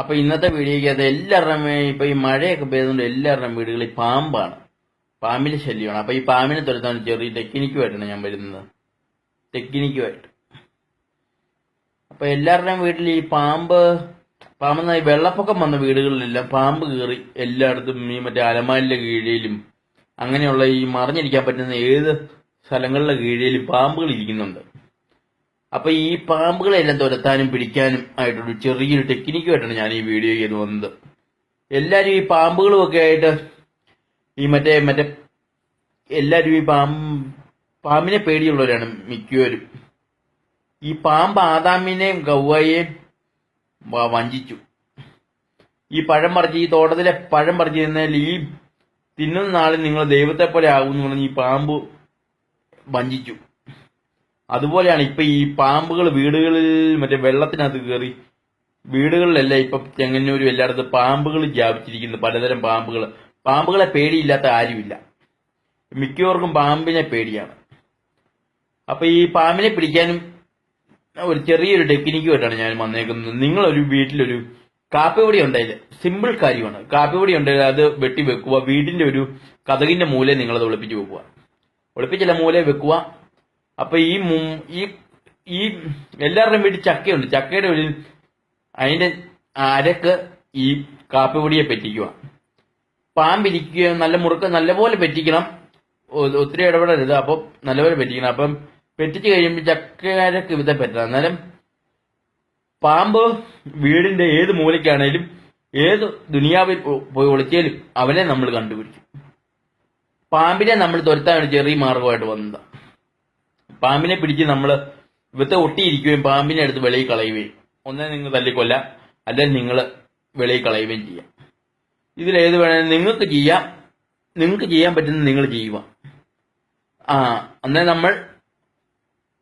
അപ്പൊ ഇന്നത്തെ വീഡിയോയ്ക്ക് അത് എല്ലാവരുടെയും ഇപ്പൊ ഈ മഴയൊക്കെ പെയ്തുകൊണ്ട് എല്ലാവരുടെയും വീടുകളിൽ പാമ്പാണ്. പാമ്പിന്റെ ശല്യമാണ്. അപ്പൊ ഈ പാമ്പിനെ തുരത്താൻ ചെറിയ ടെക്നിക്കുമായിട്ടാണ് ഞാൻ വരുന്നത്. ടെക്നിക്കുമായിട്ട് അപ്പൊ എല്ലാവരുടെയും വീട്ടിൽ ഈ പാമ്പ് പാമ്പെന്ന ഈ വെള്ളപ്പൊക്കം വന്ന വീടുകളിലെല്ലാം പാമ്പ് കയറി എല്ലായിടത്തും ഈ മറ്റേ അലമാലിന്റെ കീഴിലും അങ്ങനെയുള്ള ഈ മറിഞ്ഞിരിക്കാൻ പറ്റുന്ന ഏത് സ്ഥലങ്ങളിലെ കീഴിലും പാമ്പുകൾ ഇരിക്കുന്നുണ്ട്. അപ്പൊ ഈ പാമ്പുകളെല്ലാം തുരത്താനും പിടിക്കാനും ആയിട്ടൊരു ചെറിയൊരു ടെക്നിക്കുമായിട്ടാണ് ഞാൻ ഈ വീഡിയോ ചെയ്ത് വന്നത്. എല്ലാരും ഈ പാമ്പുകളും ഒക്കെ ആയിട്ട് ഈ മറ്റേ മറ്റേ എല്ലാരും ഈ പാമ്പ് പാമ്പിനെ പേടിയുള്ളവരാണ് മിക്കവരും. ഈ പാമ്പ് ആദാമിനെയും ഗൗവയെയും വ- വഞ്ചിച്ചു. ഈ പഴം പറിച്ച് ഈ തോട്ടത്തിലെ പഴം പറിച്ച് തിന്നാൽ ഈ തിന്നുന്ന നാളിൽ നിങ്ങൾ ദൈവത്തെ പോലെ ആകുമെന്ന് പറഞ്ഞ് ഈ പാമ്പ് വഞ്ചിച്ചു. അതുപോലെയാണ് ഇപ്പൊ ഈ പാമ്പുകൾ വീടുകളിൽ മറ്റേ വെള്ളത്തിനകത്ത് കയറി വീടുകളിലെല്ലാം ഇപ്പൊ ചെങ്ങന്നൂരും എല്ലായിടത്തും പാമ്പുകൾ വ്യാപിച്ചിരിക്കുന്നു പലതരം പാമ്പുകൾ പാമ്പുകളെ പേടിയില്ലാത്ത ആരുമില്ല. മിക്കവർക്കും പാമ്പിനെ പേടിയാണ്. അപ്പൊ ഈ പാമ്പിനെ പിടിക്കാനും ഒരു ചെറിയൊരു ടെക്നിക്ക് ടെക്നിക്കുമായിട്ടാണ് ഞാൻ വന്നേക്കുന്നത്. നിങ്ങളൊരു വീട്ടിലൊരു കാപ്പിപൊടി ഉണ്ടായില്ല സിമ്പിൾ കാര്യമാണ്. കാപ്പിപൊടി ഉണ്ടായില്ല അത് വെട്ടി വെക്കുക വീടിന്റെ ഒരു കഥകിന്റെ മൂലെ നിങ്ങളത് ഒളിപ്പിച്ച് വെക്കുക. ഒളിപ്പിച്ചില്ല മൂലെ വെക്കുക. അപ്പൊ ഈ ഈ എല്ലാവരുടെയും വീട്ടിൽ ചക്കയുണ്ട്. ചക്കയുടെ ഒരു അതിന്റെ അരക്ക് ഈ കാപ്പിപൊടിയെ പറ്റിക്കുക പാമ്പിരിക്കുക നല്ല മുറുക്ക് നല്ലപോലെ പറ്റിക്കണം. ഒത്തിരി ഇടപെടരുത്. അപ്പം നല്ലപോലെ പറ്റിക്കണം. അപ്പം പെറ്റിച്ച് കഴിയുമ്പോൾ ചക്കരക്ക് വിധ പറ്റണം. അന്നേരം പാമ്പ് വീടിന്റെ ഏത് മൂലയ്ക്കാണേലും ഏത് ദുനിയാവിൽ പോയി ഒളിച്ചാലും അവനെ നമ്മൾ കണ്ടുപിടിക്കും. പാമ്പിനെ നമ്മൾ തുരത്താണ് ചെറിയ മാർഗമായിട്ട് വന്നത്. പാമ്പിനെ പിടിച്ച് നമ്മൾ ഇവത്തെ ഒട്ടിയിരിക്കുകയും പാമ്പിനെ എടുത്ത് വെളിയിൽ കളയുകയും ഒന്നേ നിങ്ങൾ തല്ലിക്കൊല്ല അല്ലെങ്കിൽ നിങ്ങൾ വെളിയിൽ കളയുകയും ചെയ്യാം. ഇതിലേത് വേണേലും നിങ്ങൾക്ക് ചെയ്യാം നിങ്ങൾക്ക് ചെയ്യാൻ പറ്റുന്ന നിങ്ങൾ ചെയ്യുക. ആ അന്നേ നമ്മൾ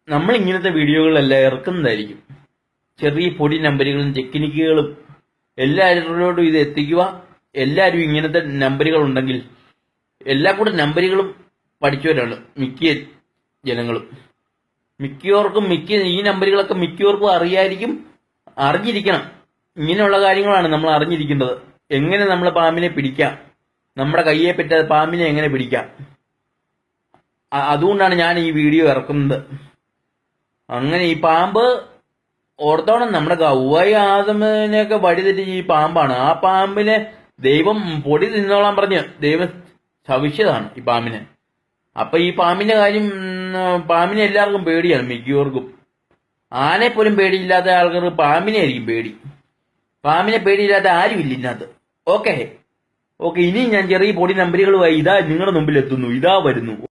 നമ്മൾ ഇങ്ങനത്തെ വീഡിയോകളെല്ലാം ഇറക്കുന്നതായിരിക്കും. ചെറിയ പൊടി നമ്പറുകളും ടെക്നിക്കുകളും എല്ലാവരോടും ഇത് എത്തിക്കുക. എല്ലാവരും ഇങ്ങനത്തെ നമ്പറുകൾ ഉണ്ടെങ്കിൽ എല്ലാ കൂടെ നമ്പറുകളും പഠിച്ചവരാണ് മിക്ക ജനങ്ങളും. മിക്കവർക്കും മിക്ക ഈ നമ്പറുകളൊക്കെ മിക്കവർക്കും അറിയായിരിക്കും അറിഞ്ഞിരിക്കണം. ഇങ്ങനെയുള്ള കാര്യങ്ങളാണ് നമ്മൾ അറിഞ്ഞിരിക്കേണ്ടത്. എങ്ങനെ നമ്മൾ പാമ്പിനെ പിടിക്കാം? നമ്മുടെ കയ്യെ പറ്റാതെ പാമ്പിനെ എങ്ങനെ പിടിക്കാം? അതുകൊണ്ടാണ് ഞാൻ ഈ വീഡിയോ ഇറക്കുന്നത്. അങ്ങനെ ഈ പാമ്പ് ഓർത്തോണം നമ്മുടെ ഗൗവായി ആദമിനെയൊക്കെ വഴിതെറ്റിച്ച് ഈ പാമ്പാണ്. ആ പാമ്പിനെ ദൈവം പൊടി തിന്നോളാൻ പറഞ്ഞ് ദൈവം സവിശ്യതാണ് ഈ പാമ്പിനെ. അപ്പൊ ഈ പാമ്പിന്റെ കാര്യം പാമ്പിനെ എല്ലാവർക്കും പേടിയാണ് മിക്കവർക്കും. ആനെ പോലും പേടിയില്ലാത്ത ആൾക്കാർക്ക് പാമ്പിനെ ആയിരിക്കും പേടി. പാമ്പിനെ പേടിയില്ലാത്ത ആരുമില്ല ഇതിനകത്ത്. ഓക്കെ. ഓക്കെ ഇനി ഞാൻ ചെറിയ പൊടി നമ്പരുകളുമായി ഇതാ നിങ്ങളുടെ മുമ്പിൽ എത്തുന്നു ഇതാ വരുന്നു.